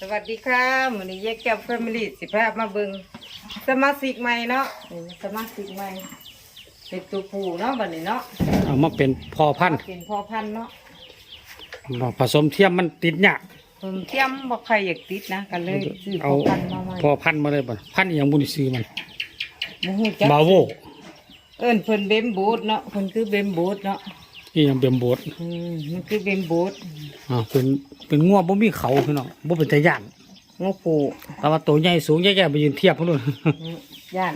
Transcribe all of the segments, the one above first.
สวัสดีค่ะมื้อนี้ยายแก้วแฟมิลี่สิพามาเบิ่งสมาชิกใหม่เนาะนี่สมาชิกใหม่เป็นตัวผู้เนาะบัดนี้เนาะเอามาเป็นพอพันธุ์เป็นพ่อพันธุ์เนาะบอกผสมเทียมมันติดยากผมเทียมบ่ใครอยากติดนะกันเลยซื้อเอาพ่อพันธุ์มาใหม่พอพันธุ์มาเลยบ่พันธุ์อหย่างบุญซื้อมันบ่ฮู้จักบาโวเอิ้นเพิ่นเบมบูดเนาะเพิ่นคือเบมบูดเนาะ อีหยังเบียมโบดอืมมันคือเบมบูดอ่าเป็นเป็นงัวบ่มีเขาพี่น้องบ่เป็นตาย่านงูปูแต่ว่าตัวใหญ่สูงแย่ๆไปยืนเทียบพุ่นนู่นอืมย่าน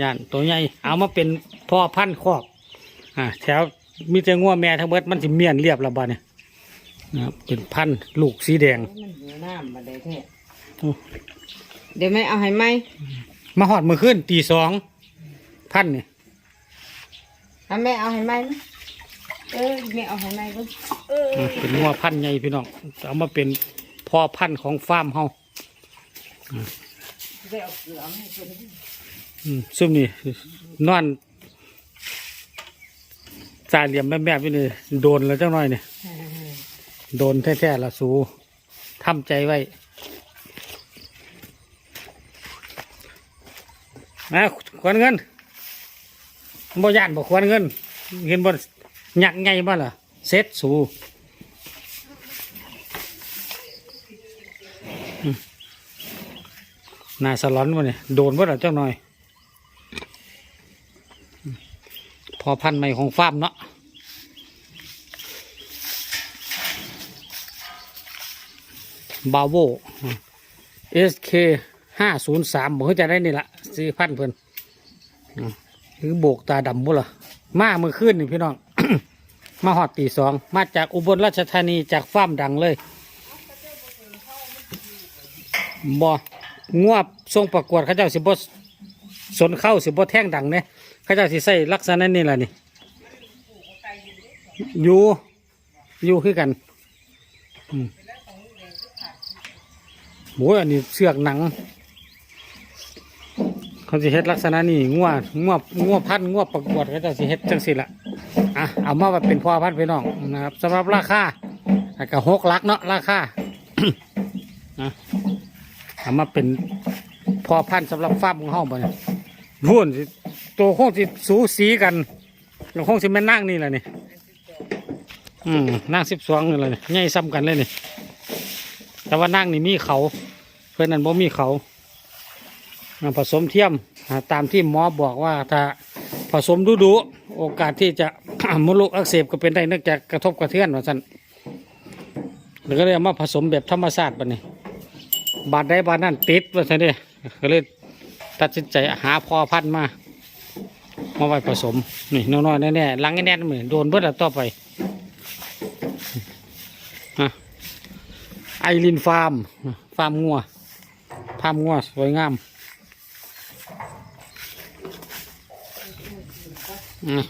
ย่านตัวใหญ่เอามาเป็นพ่อพันธุ์คอกอ่าแถวมีแต่งัวแม่ทั้งหมดมันสิเมียนเรียบแล้วบัดนี้นะครับเป็นพันธุ์ลูกสีแดงมันหิวน้ำมาได้แท้โอ้เดี๋ยวแม่เอาให้ไหมมาหอดมือขึ้นตีสองพันธุ์นี่ให้แม่เอาให้ไหมนะ เออแม่เอาให้ไหมเบิ่งเอออ่าเป็นงัวพันธุ์ใหญ่พี่น้องเอามาเป็นพ่อพันธุ์ของฟาร์มเฮาได้เอาเกลือมาให้เพิ่นอืมซุ่มนี่นอนสายเหลี่ยมแม่ๆพี่นี่โดนแล้วเจ้าน้อยเนี่ยโดนแท้ๆละสูทำใจไว้นะควรเงินบ่ย่านบ่ควรเงิน เห็นบ่ ยักไงบ้าล่ะเซ็ตสูน่าสลอนวะเนี่ยโดนบ่ล่ะเจ้าหน้อย พอพันใหม่ของฟาร์มเนาะบาโว SK ห้าศูนย์สามบอกเขาจะได้นี่ละซื้อพันเพิ่นอืมหรือโบกตาดำบุล่ะมาเมื่อคืนนี่พี่น้อง มาหอดตีสอง มาจากอุบลราชธานีจากฟาร์มดังเลยบองวบทรงประกวดเขาเจ้าสิบสนเข้าสิบแท่งดังเนี่ยเขาเจ้าสิใส่ลักษณะนี่แหละนี่อยู่อยู่คือกันอืมโอ้ยอันนี้เสือกหนัง เขาสิเฮ็ดลักษณะนี้งัวงัวงัวพันงัวประกวดเขาเจะสิเฮ็ดจังสิละ อะเอามาเป็นพ่อพันธุ์พี่น้องนะครับสำหรับราคาแก็หกลักเนาะราคาอะเอามาเป็นพ่อพันธุ์สำหรับฟาร์มของเฮาบ่เนี่ยพูนสิตัวคงสิสูสีกันแล้วคงสิแม่นั่งนี่แหละนี่อืมนั่งสิบสองนี่แหละนี่ใหญ่ซ้ำกันเลยนี่แต่ว่านั่งนี่มีเขา เพื่อนนั้นบ่มีเขาผสมเทียมตามที่หมอบอกว่าถ้าผสมดูดูโอกาสที่จะ มดลูกอักเสบก็เป็นได้เนื่องจากกระทบกระเทือนว่าสั่นแล้วก็เลยมาผสมแบบธรรมชาติบัดนี้ บาดได้บาดนั่นติดว่าสั่นเด้ก็เลยตัดสินใจหาพอพันมามาไว้ผสมนี่น้อยๆแน่ๆลังแน่นๆเหมือนโดนเบิดแล้วต่อไปไอรินฟาร์มฟาร์มงัวภาพงัวสวยงามอืม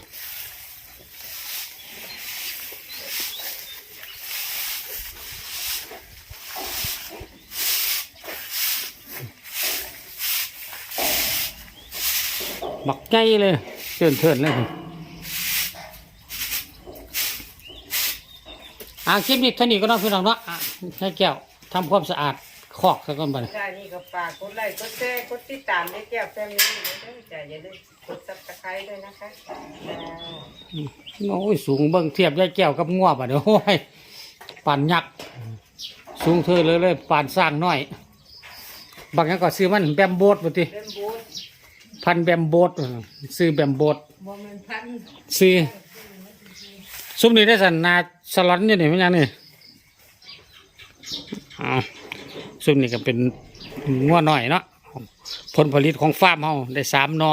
บักใจเลยเชิญเชิญเลยอ่าคลิปนี้เท่านี้ก็ต้องพี่น้องเนาะอะให้แก้วทำความสะอาดคอกซะก่อนบัดนี้จ้านี่ก็ฝากกดไลค์กดแชร์กดติดตามในแก้วแฟมิลี่นะเด้อจ้าอย่าลืมกดซับสไครต์ด้วยนะคะจ้าโอ้ยสูงเบิ่งเทียบยายแก้วกับงวบอะเดี๋ยวโอ้ยปานยักษ์สูงเธอเลยเลยปานสร้างน้อย บางอย่างก็ซื้อมันแบมโบดบ่ติเล่มบูธ พันแบมโบดเออซื้อแบมโบดบ่แม่นพันซื้อซุ้มนี้ได้สันนาสลัดอยู่นี่มันยังนี่อ้าวซุ้มนี้ก็เป็นงัวหน่อยเนาะผลผลิตของฟาร์มเฮาได้สามหนอ